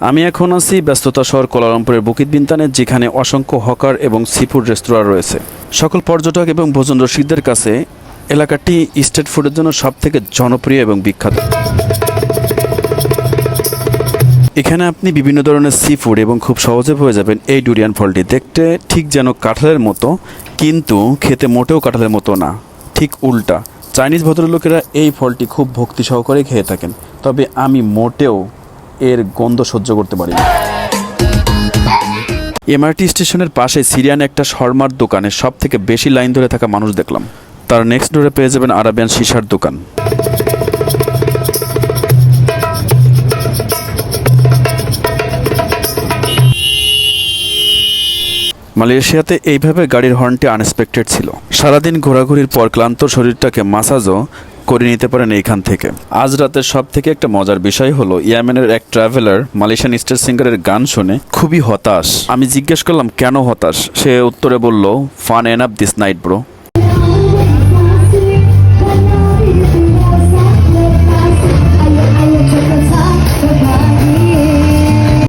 আমি এখন আছি ব্যস্ততা শহর কোলালামপুরের বুকিত বিন্তানে, যেখানে অসংখ্য হকার এবং সিফুড রেস্তোরাঁ রয়েছে। সকল পর্যটক এবং ভোজন রসিকদের কাছে এলাকাটি স্ট্রিট ফুডের জন্য সবথেকে জনপ্রিয় এবং বিখ্যাত। এখানে আপনি বিভিন্ন ধরনের সি ফুড এবং খুব সহজে পেয়ে যাবেন এই ডুরিয়ান ফলটি। দেখতে ঠিক যেন কাঁঠালের মতো, কিন্তু খেতে মোটেও কাঁঠালের মতো না, ঠিক উল্টা। চাইনিজ ভদ্রলোকেরা এই ফলটি খুব ভক্তি সহকারে খেয়ে থাকেন, তবে আমি মোটেও এর গন্ধ সহ্য করতে পারি এমআরটি স্টেশনের পাশে সিরিয়ান একটা শর্মার দোকানে সব থেকে বেশি লাইন ধরে থাকা মানুষ দেখলাম। তার নেক্সট ডোরে পেয়ে যাবেন আরাবিয়ান সিসার দোকান। মালয়েশিয়াতে এইভাবে গাড়ির হর্নটি আনএক্সপেক্টেড ছিল। সারাদিন ঘোরাঘুরির পর ক্লান্ত শরীরটাকে মাসাজও করে নিতে পারেন এইখান থেকে। আজ রাতের সব থেকে একটা মজার বিষয় হলো, ইয়ামেনের এক ট্রাভেলার মালয়েশিয়ান স্টার সিঙ্গারের গান শুনে খুবই হতাশ। আমি জিজ্ঞেস করলাম, কেন হতাশ? সে উত্তরে বলল fun and up this night bro